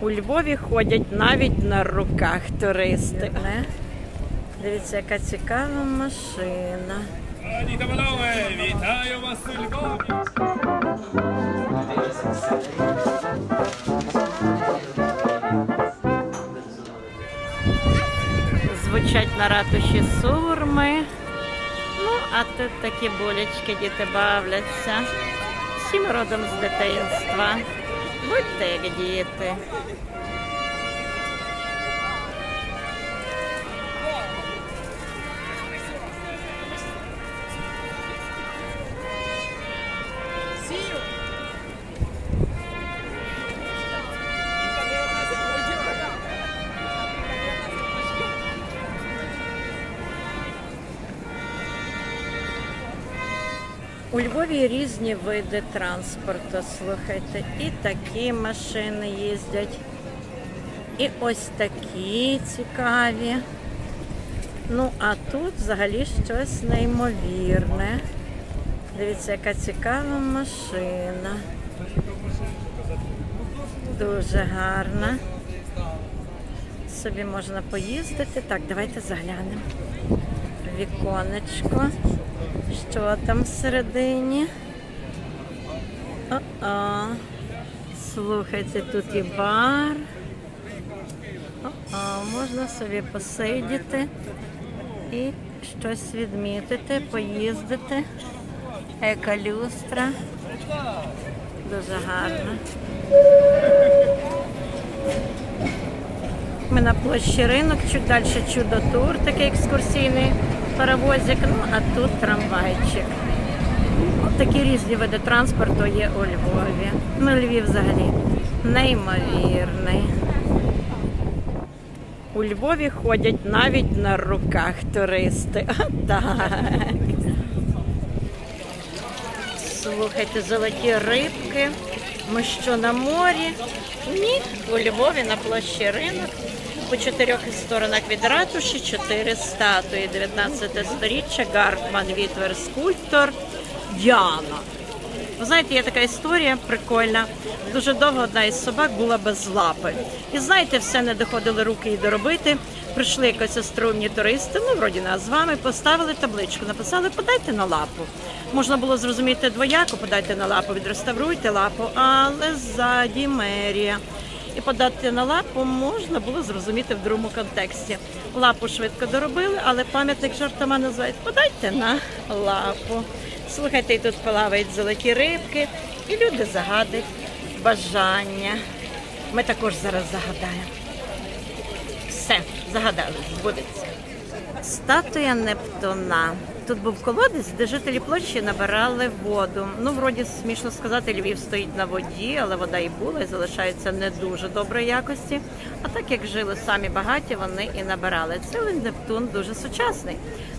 У Львові ходять навіть на руках туристи. Дивіться, яка цікава машина. Вітаю вас у Львові! Звучать на ратуші сурми. Ну, а тут такі булечки діти бавляться. Всім родом з дитинства. Будьте як діти. Львові різні види транспорту, слухайте. І такі машини їздять, і ось такі цікаві. Ну, а тут взагалі щось неймовірне. Дивіться, яка цікава машина. Дуже гарна. Собі можна поїздити. Так, давайте заглянемо. Віконечко. Що там всередині? О-о. Слухайте, тут і бар. О-о, можна собі посидіти і щось відмітити, поїздити. Еколюстра. Дуже гарно. Ми на площі ринок, чуть далі чудо-тур, такий екскурсійний паровозик. Ну, а тут трамвайчик. Такі різні види транспорту є у Львові. Ну, Львів взагалі неймовірний. У Львові ходять навіть на руках туристи. Отак. Слухайте, золоті рибки. Ми що на морі? Ні, у Львові на площі ринок. По чотирьох сторонах від ратуші чотири статуї. 19 сторіччя, Гартман, Вітвер, скульптор, Діана. Ви знаєте, є така історія прикольна. Дуже довго одна із собак була без лапи. І знаєте, все не доходили руки її доробити. Прийшли якось остроумні туристи, ну вроді нас з вами, поставили табличку, написали подайте на лапу. Можна було зрозуміти двояко, подайте на лапу, відреставруйте лапу, але ззаді мерія. І подати на лапу можна було зрозуміти в другому контексті. Лапу швидко доробили, але пам'ятник жартома називають подайте на лапу. Слухайте, і тут плавають золоті рибки, і люди загадують бажання. Ми також зараз загадаємо. Все, загадали, збудеться. Статуя Нептуна. Тут був колодець, де жителі площі набирали воду. Ну, вроді смішно сказати, Львів стоїть на воді, але вода і була, і залишається не дуже доброї якості. А так як жили самі багаті, вони і набирали. Цей Нептун дуже сучасний.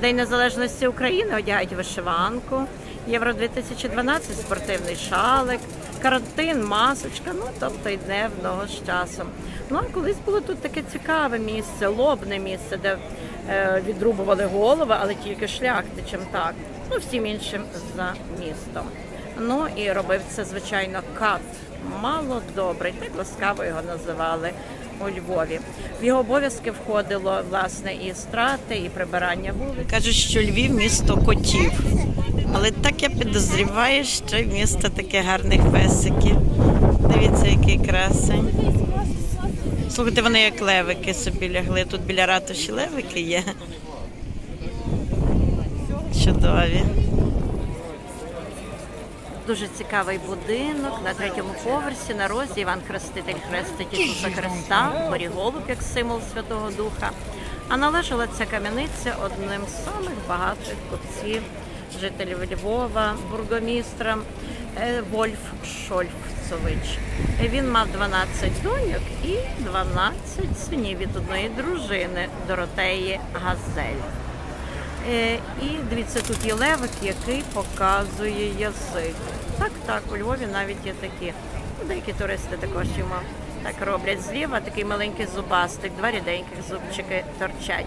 День Незалежності України одягають вишиванку. Євро 2012 спортивний шалик, карантин, масочка, ну тобто йде в ногу з часом. Ну а колись було тут таке цікаве місце, лобне місце, де відрубували голови, але тільки шляхтичем так. Ну всім іншим за містом. Ну і робив це, звичайно, кат. Мало добрий, так ласкаво його називали у Львові. В його обов'язки входило власне і страти, і прибирання вулиць. Кажуть, що Львів місто котів. Але так я підозріваю, що місто таке гарних песиків. Дивіться, який красень. Слухайте, вони як левики собі лягли. Тут біля ратуші левики є. Чудові. Дуже цікавий будинок на третьому поверсі на розі Іван Хреститель хрестить Ісуса Христа, горі голуб як символ Святого Духа. А належала ця кам'яниця одним з самих багатих купців, жителів Львова, бургомістра е, Вольф Шольфцович. Він мав 12 доньок і 12 синів від одної дружини Доротеї Газель. Е, І дивіться, тут є левик, який показує язик. Так, так, у Львові навіть є такі. Ну, Деякі туристи також йому так роблять. Зліва такий маленький зубастик, два ріденьких зубчики торчать.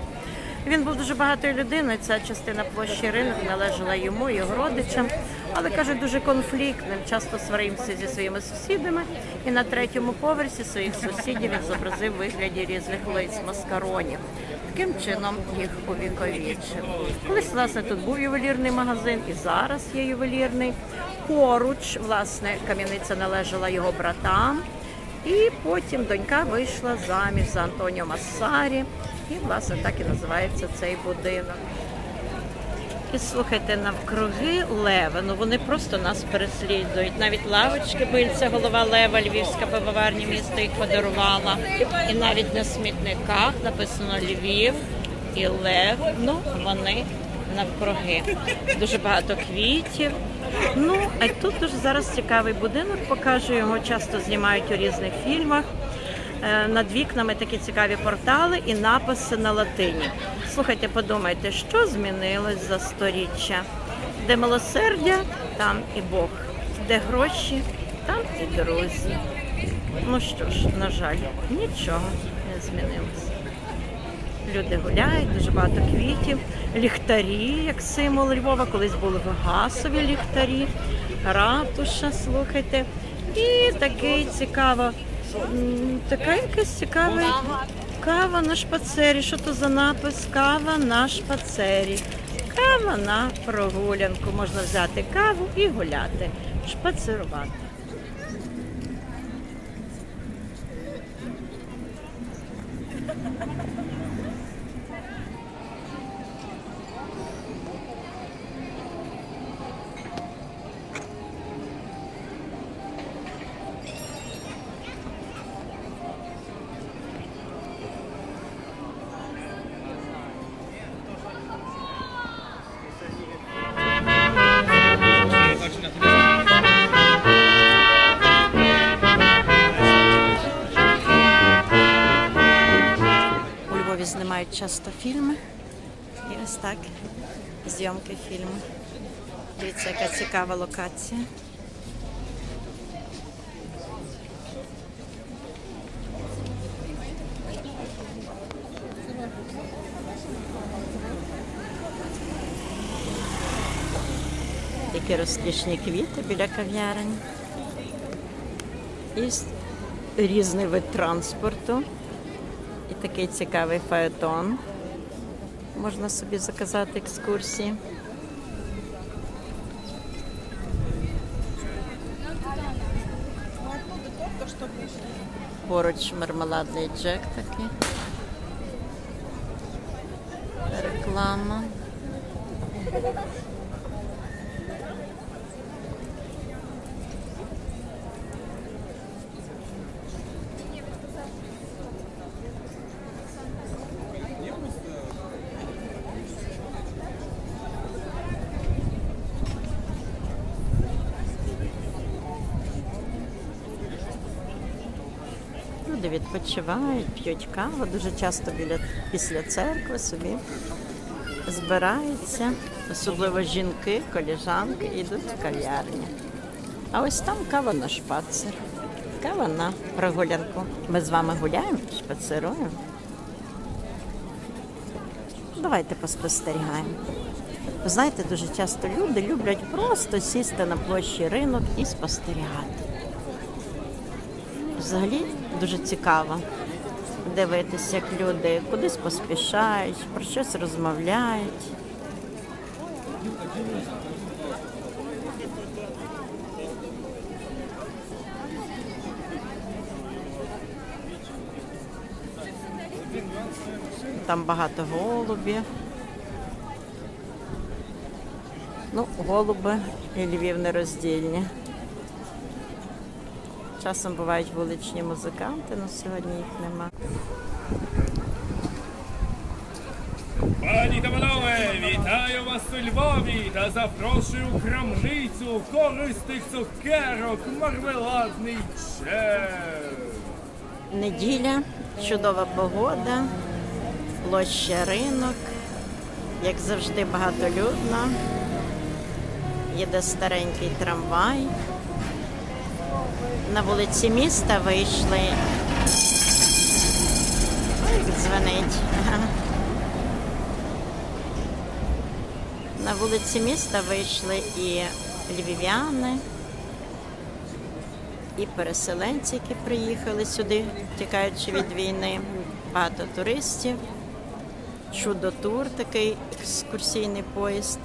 Він був дуже багатою людиною. Ця частина площі ринок належала йому його родичам, але каже, дуже конфліктним. Часто сварився зі своїми сусідами І на третьому поверсі своїх сусідів він зобразив вигляді різних лиць маскаронів. Таким чином їх увіковічив. Колись, власне, тут був ювелірний магазин, і зараз є ювелірний. Поруч, власне, кам'яниця належала його братам. І потім донька вийшла заміж за Антоніо Массарі. І, власне, так і називається цей будинок. І слухайте, навкруги леви, ну вони просто нас переслідують. Навіть лавочки бильця, голова лева, львівська пивоварня місто їх подарувала. І навіть на смітниках написано Львів і Лев. Ну, вони навкруги. Дуже багато квітів. Ну, а тут дуже зараз цікавий будинок, покажу його, часто знімають у різних фільмах. Е, Над вікнами такі цікаві портали і написи на латині. Слухайте, подумайте, що змінилось за сторіччя? Де милосердя, там і Бог, де гроші, там і друзі. Ну що ж, на жаль, нічого не змінилося. Люди гуляють, дуже багато квітів, ліхтарі, як символ Львова. Колись були газові ліхтарі, ратуша, слухайте. І такий цікаво, м, така якась цікава кава на шпацері. Що то за напис? Кава на шпацері. Кава на прогулянку. Можна взяти каву і гуляти, шпацерувати. Часто фільми. І ось так зйомки фільму. Дивіться, яка цікава локація. Такі розкішні квіти біля кав'ярень. І різний вид транспорту. Такий цікавий фаетон. Можна собі заказати екскурсії. Поруч мармеладний джек такий. Реклама. Люди відпочивають, п'ють каву, дуже часто біля, після церкви собі збираються, особливо жінки, коліжанки, йдуть в кав'ярню. А ось там кава на шпацер, кава на прогулянку. Ми з вами гуляємо, шпацеруємо. Давайте поспостерігаємо. Знаєте, дуже часто люди люблять просто сісти на площі ринок і спостерігати. Взагалі дуже цікаво дивитися, як люди кудись поспішають, про щось розмовляють. Там багато голубів. Ну, голуби і Львів нероздільні. Часом бувають вуличні музиканти, але сьогодні їх нема. Пані та панове, вітаю вас у Львові та запрошую крамницю корисних цукерок мармеладний чек. Неділя, чудова погода, площа ринок, як завжди багатолюдно. Їде старенький трамвай. На вулиці міста вийшли. Ой, дзвонить. На вулиці міста вийшли і львів'яни, і переселенці, які приїхали сюди, тікаючи від війни. Багато туристів. Чудо-тур, такий екскурсійний поїзд,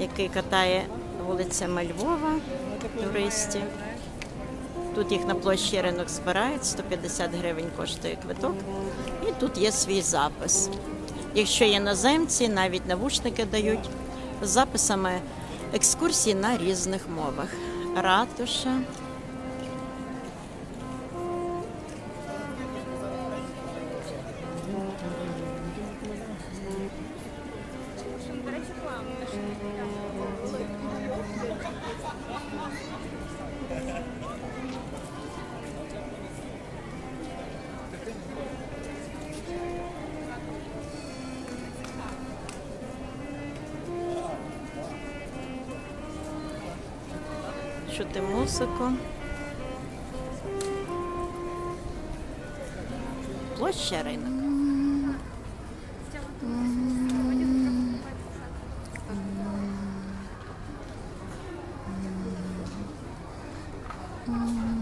який катає вулицями Львова туристи. Тут їх на площі ринок збирають, 150 гривень коштує квиток. І тут є свій запис. Якщо є наземці, навіть навушники дають з записами екскурсій на різних мовах. Ратуша. Чути музику. Площа ринок. молодих